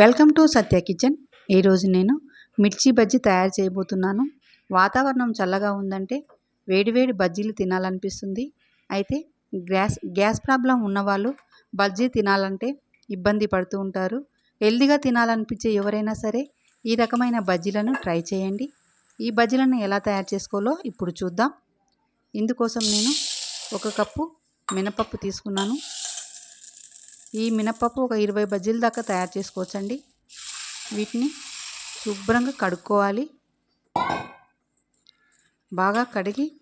Welcome to Satya kitchen. ఈరోజు నేను మిర్చి బజ్జీ తయారు చేయబోతున్నాను. వాతావరణం చల్లగా ఉందంటే వేడివేడి బజ్జీలు తినాలనిపిస్తుంది. అయితే గ్యాస్ గ్యాస్ ప్రాబ్లం ఉన్నవాళ్ళు బజ్జీ తినాలంటే ఇబ్బంది పడుతూ ఉంటారు. హెల్దీగా తినాలనిపించే ఎవరైనా సరే ఈ రకమైన బజ్జీలను ట్రై చేయండి. ఈ బజ్జీలను ఎలా తయారు చేసుకోవాలో ఇప్పుడు చూద్దాం. ఇందుకోసం నేను ఒక కప్పు మినపప్పు తీసుకున్నాను. ఈ మినపప్పు ఒక ఇరవై బజ్జీల దాకా తయారు చేసుకోవచ్చండి. వీటిని శుభ్రంగా కడుక్కోవాలి. బాగా కడిగి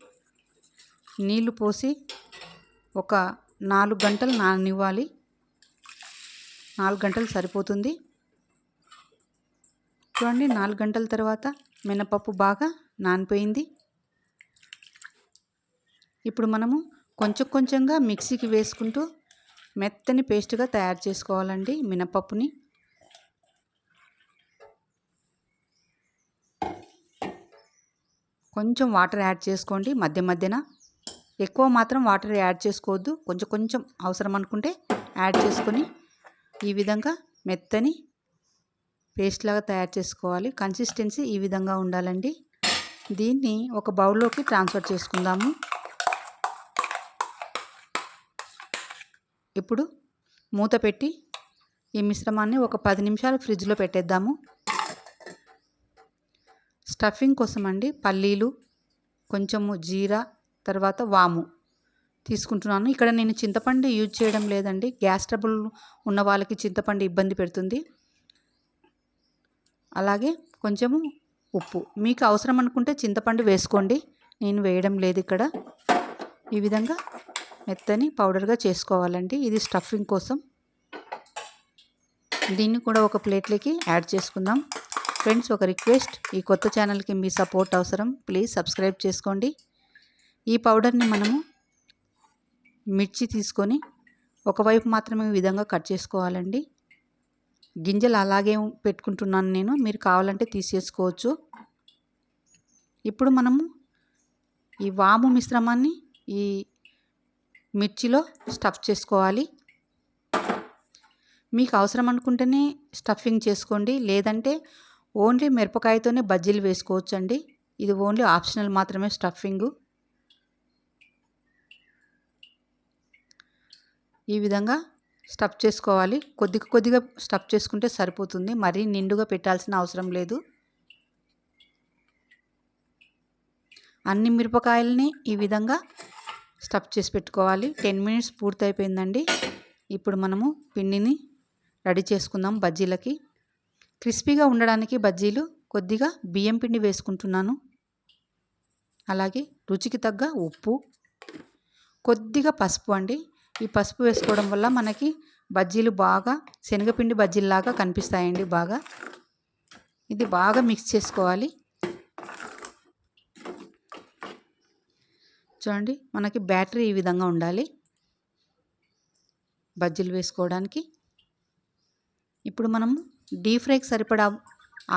నీళ్ళు పోసి ఒక నాలుగు గంటలు నాననివ్వాలి. నాలుగు గంటలు సరిపోతుంది. చూడండి నాలుగు గంటల తర్వాత మినపప్పు బాగా నానిపోయింది. ఇప్పుడు మనము కొంచెం కొంచెంగా మిక్సీకి వేసుకుంటూ మెత్తని పేస్ట్గా తయారు చేసుకోవాలండి మినపప్పుని. కొంచెం వాటర్ యాడ్ చేసుకోండి మధ్య మధ్యన. ఎక్కువ మాత్రం వాటర్ యాడ్ చేసుకోవద్దు. కొంచెం కొంచెం అవసరం అనుకుంటే యాడ్ చేసుకొని ఈ విధంగా మెత్తని పేస్ట్ లాగా తయారు చేసుకోవాలి. కన్సిస్టెన్సీ ఈ విధంగా ఉండాలండి. దీన్ని ఒక బౌల్లోకి ట్రాన్స్ఫర్ చేసుకుందాము. ఇప్పుడు మూత పెట్టి ఈ మిశ్రమాన్ని ఒక పది నిమిషాలు ఫ్రిడ్జ్లో పెట్టేద్దాము. స్టఫింగ్ కోసం అండి పల్లీలు కొంచెము జీరా తర్వాత వాము తీసుకుంటున్నాను. ఇక్కడ నేను చింతపండు యూజ్ చేయడం లేదండి. గ్యాస్ ట్రబుల్ ఉన్న వాళ్ళకి చింతపండు ఇబ్బంది పెడుతుంది. అలాగే కొంచెము ఉప్పు. మీకు అవసరం అనుకుంటే చింతపండు వేసుకోండి. నేను వేయడం లేదు ఇక్కడ. ఈ విధంగా మెత్తని పౌడర్గా చేసుకోవాలండి. ఇది స్టఫింగ్ కోసం. దీన్ని కూడా ఒక ప్లేట్లోకి యాడ్ చేసుకుందాం. ఫ్రెండ్స్ ఒక రిక్వెస్ట్. ఈ కొత్త ఛానల్కి మీ సపోర్ట్ అవసరం. ప్లీజ్ సబ్స్క్రైబ్ చేసుకోండి. ఈ పౌడర్ని మనము మిర్చి తీసుకొని ఒకవైపు మాత్రమే ఈ విధంగా కట్ చేసుకోవాలండి. గింజలు అలాగే పెట్టుకుంటున్నాను నేను. మీరు కావాలంటే తీసేసుకోవచ్చు. ఇప్పుడు మనము ఈ వాము మిశ్రమాన్ని ఈ మిర్చిలో స్టఫ్ చేసుకోవాలి. మీకు అవసరం అనుకుంటేనే స్టఫింగ్ చేసుకోండి. లేదంటే ఓన్లీ మిరపకాయతోనే బజ్జీలు వేసుకోవచ్చు అండి ఇది ఓన్లీ ఆప్షనల్ మాత్రమే స్టఫింగు. ఈ విధంగా స్టఫ్ చేసుకోవాలి. కొద్దిగా కొద్దిగా స్టఫ్ చేసుకుంటే సరిపోతుంది. మరీ నిండుగా పెట్టాల్సిన అవసరం లేదు. అన్ని మిరపకాయలని ఈ విధంగా స్టఫ్ చేసి పెట్టుకోవాలి. టెన్ మినిట్స్ పూర్తయిపోయిందండి. ఇప్పుడు మనము పిండిని రెడీ చేసుకుందాం బజ్జీలకి. క్రిస్పీగా ఉండడానికి బజ్జీలు కొద్దిగా బియ్యం పిండి వేసుకుంటున్నాను. అలాగే రుచికి తగ్గ ఉప్పు. కొద్దిగా పసుపు అండి. ఈ పసుపు వేసుకోవడం వల్ల మనకి బజ్జీలు బాగా శనగపిండి బజ్జీల్లాగా కనిపిస్తాయండి బాగా. ఇది బాగా మిక్స్ చేసుకోవాలి. చూడండి మనకి బ్యాటరీ ఈ విధంగా ఉండాలి. బజ్జీలు వేసుకోవడానికి. ఇప్పుడు మనము డీప్ ఫ్రైకి సరిపడా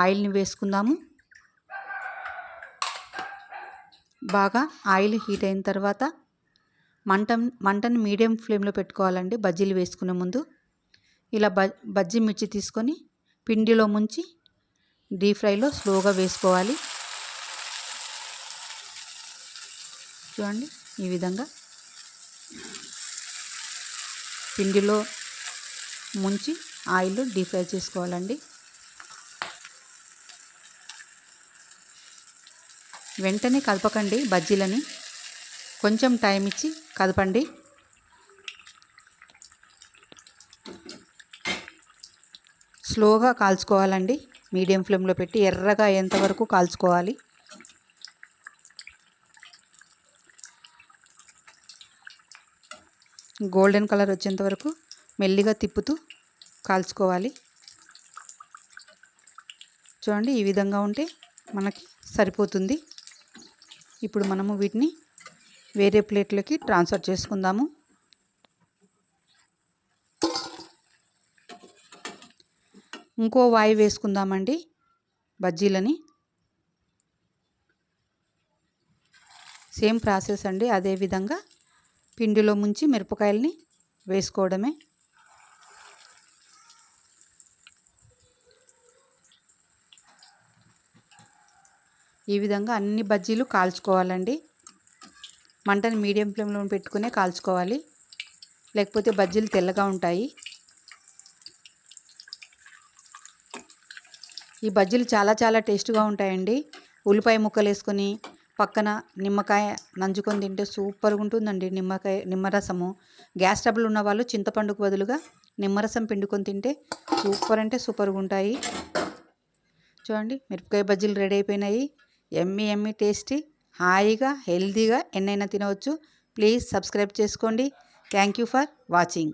ఆయిల్ని వేసుకుందాము. బాగా ఆయిల్ హీట్ అయిన తర్వాత మంట మంటని మీడియం ఫ్లేమ్లో పెట్టుకోవాలండి బజ్జీలు వేసుకునే ముందు. ఇలా బజ్జీ మిర్చి తీసుకొని పిండిలో ముంచి డీప్ ఫ్రైలో స్లోగా వేసుకోవాలి. చూడండి. ఈ విధంగా పిండిలో ముంచి ఆయిల్ డీప్ ఫ్రై చేసుకోవాలండి. వెంటనే కలపకండి బజ్జీలని. కొంచెం టైం ఇచ్చి కదపండి స్లోగా కాల్చుకోవాలండి. మీడియం ఫ్లేమ్లో పెట్టి ఎర్రగా అయ్యేంతవరకు కాల్చుకోవాలి. గోల్డెన్ కలర్ వచ్చేంత వరకు మెల్లిగా తిప్పుతూ కాల్చుకోవాలి. చూడండి ఈ విధంగా ఉంటే మనకి సరిపోతుంది. ఇప్పుడు మనము వీటిని వేరే ప్లేట్లోకి ట్రాన్స్ఫర్ చేసుకుందాము. ఇంకో వాయి వేసుకుందామండి బజ్జీలని. సేమ్ ప్రాసెస్ అండి అదేవిధంగా పిండిలో ముంచి మిరపకాయల్ని వేసుకోవడమే. ఈ విధంగా అన్ని బజ్జీలు కాల్చుకోవాలండి. మంటని మీడియం ఫ్లేమ్లో పెట్టుకునే కాల్చుకోవాలి. లేకపోతే బజ్జీలు తెల్లగా ఉంటాయి. ఈ బజ్జీలు చాలా చాలా టేస్ట్గా ఉంటాయండి. ఉల్లిపాయ ముక్కలు వేసుకొని పక్కన నిమ్మకాయ నంజుకొని తింటే సూపర్గా ఉంటుందండి నిమ్మకాయ నిమ్మరసము. గ్యాస్ ట్రబుల్ ఉన్న వాళ్ళు చింతపండుకు బదులుగా నిమ్మరసం పిండుకొని తింటే సూపర్ అంటే సూపర్గా ఉంటాయి చూడండి మిరపకాయ బజ్జీలు రెడీ అయిపోయినాయి ఎమ్మి ఎమ్మి టేస్టీ హాయిగా హెల్తీగా ఎన్నైనా తినవచ్చు. ప్లీజ్ సబ్స్క్రైబ్ చేసుకోండి. Thank you for watching.